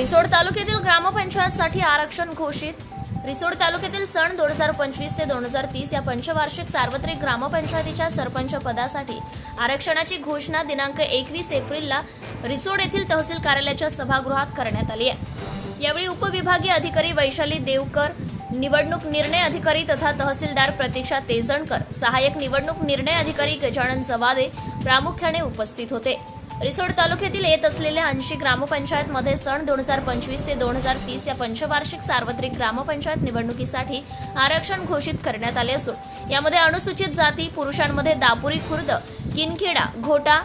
रिसोड तालुक्यातील ग्रामपंचायतसाठी आरक्षण घोषित. रिसोड तालुक्यातील सन दोन हजार पंचवीस ते दोन हजार तीस या पंचवार्षिक सार्वत्रिक ग्रामपंचायतीच्या सरपंच पदासाठी आरक्षणाची घोषणा दिनांक एकवीस एप्रिलला रिसोड येथील तहसील कार्यालयाच्या सभागृहात करण्यात आली आहे. यावेळी उपविभागीय अधिकारी वैशाली देवकर निवडणूक निर्णय अधिकारी तथा तहसीलदार प्रतीक्षा तेजणकर सहाय्यक निवडणूक निर्णय अधिकारी गजानन जवादे प्रामुख्याने उपस्थित होते. रिसोड तालुक्यातील येत असलेल्या ऐंशी ग्रामपंचायतमध्ये सण दोन हजार पंचवीस ते दोन हजार तीस या पंचवार्षिक सार्वत्रिक ग्रामपंचायत निवडणुकीसाठी आरक्षण घोषित करण्यात आले असून यामध्ये अनुसूचित जाती पुरुषांमध्ये दापुरी खुर्द किनखेडा घोटा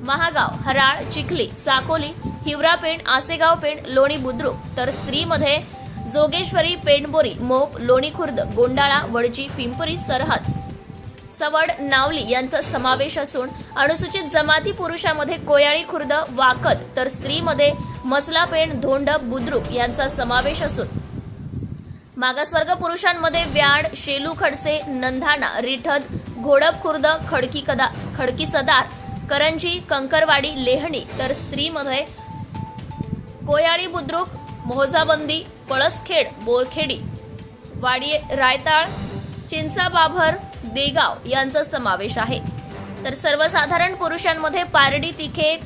महागाव हराळ चिखली चाकोली हिवरापेण आसेगाव पेण लोणी बुद्रुक तर स्त्रीमध्ये जोगेश्वरी पेंडबोरी मोप लोणी खुर्द गोंडाळा वडजी पिंपरी सरहद सवड नावली यांचा समावेश असून अनुसूचित जमाती पुरुषामध्ये कोयाळी खुर्द वाकद तर स्त्रीमध्ये मसलापेण धोंड बुद्रुक यांचा समावेश असून मागासवर्ग पुरुषांमध्ये व्याड शेलू खडसे नंधाना रिठद घोडप खुर्द खडकी कदा खडकी सदार करंजी कंकरवाडी लेहणी तर स्त्रीमध्ये कोयाळी बुद्रुक मोहजाबंदी पळसखेड बोरखेडी वाडी रायताळ चिंचाबाभर देगाव यांचा समावेश आहे. तर सर्वसाधारण पुरुषांमध्ये पारडी तिखे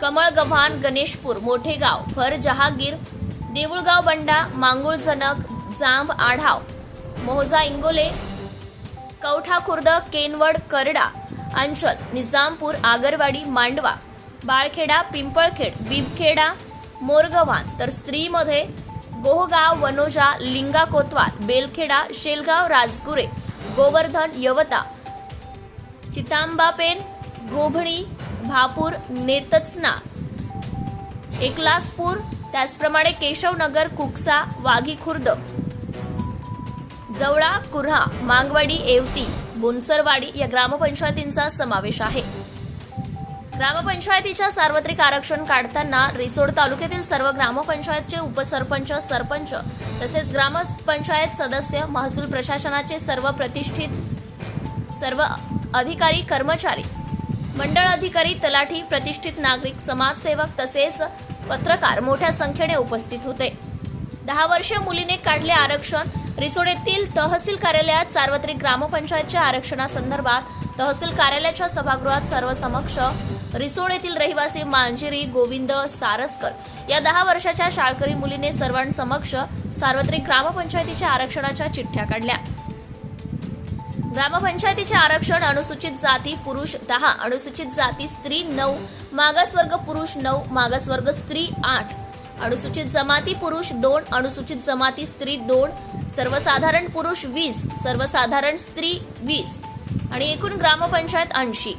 कमळ गव्हाण गणेशपूर मोठेगाव भर जहागीर देऊळगाव बंडा मांगुळ जनक जांब आढाव मोहजा इंगोले कवठा खुर्द केनवड करडा अंचल निजामपूर आगरवाडी मांडवा बाळखेडा पिंपळखेड बिबखेडा मोरगव्हाण तर स्त्रीमध्ये गोहगाव वनोजा लिंगा कोतवार बेलखेडा शेलगाव राजगुरे गोवर्धन यवता. चितांबापेन गोभणी भापूर नेतचना. एकलासपूर त्याचप्रमाणे केशवनगर कुकसा वाघी खुर्द जवळा कुर्हा मांगवाडी येवती बोनसरवाडी या ग्रामपंचायतींचा समावेश आहे. ग्रामपंचायतीच्या सार्वत्रिक आरक्षण काढताना रिसोड तालुक्यातील सर्व ग्रामपंचायतचे उपसरपंच सरपंच तसेच ग्रामपंचायत सदस्य महसूल प्रशासनाचे सर्व प्रतिष्ठित सर्व अधिकारी कर्मचारी मंडळ अधिकारी तलाठी प्रतिष्ठित नागरिक समाजसेवक तसेच पत्रकार मोठ्या संख्येने उपस्थित होते. दहा वर्षीय मुलीने काढले आरक्षण. रिसोड येथील तहसील कार्यालयात सार्वत्रिक ग्रामपंचायतच्या आरक्षणासंदर्भात तहसील कार्यालयाच्या सभागृहात सर्वसमक्ष रिसोड येथील रहिवासी मांजेरी गोविंद सारसकर या दहा वर्षाच्या शाळकरी मुलीने सर्वांसमक्ष सार्वत्रिक ग्रामपंचायतीच्या आरक्षणाच्या चिठ्ठ्या काढल्या. ग्रामपंचायतीचे आरक्षण अनुसूचित जाती पुरुष दहा अनुसूचित जाती स्त्री नऊ मागासवर्ग पुरुष नऊ मागासवर्ग स्त्री आठ अनुसूचित जमाती पुरुष दोन अनुसूचित जमाती स्त्री दोन सर्वसाधारण पुरुष वीस सर्वसाधारण स्त्री वीस आणि एकूण ग्रामपंचायत ऐंशी.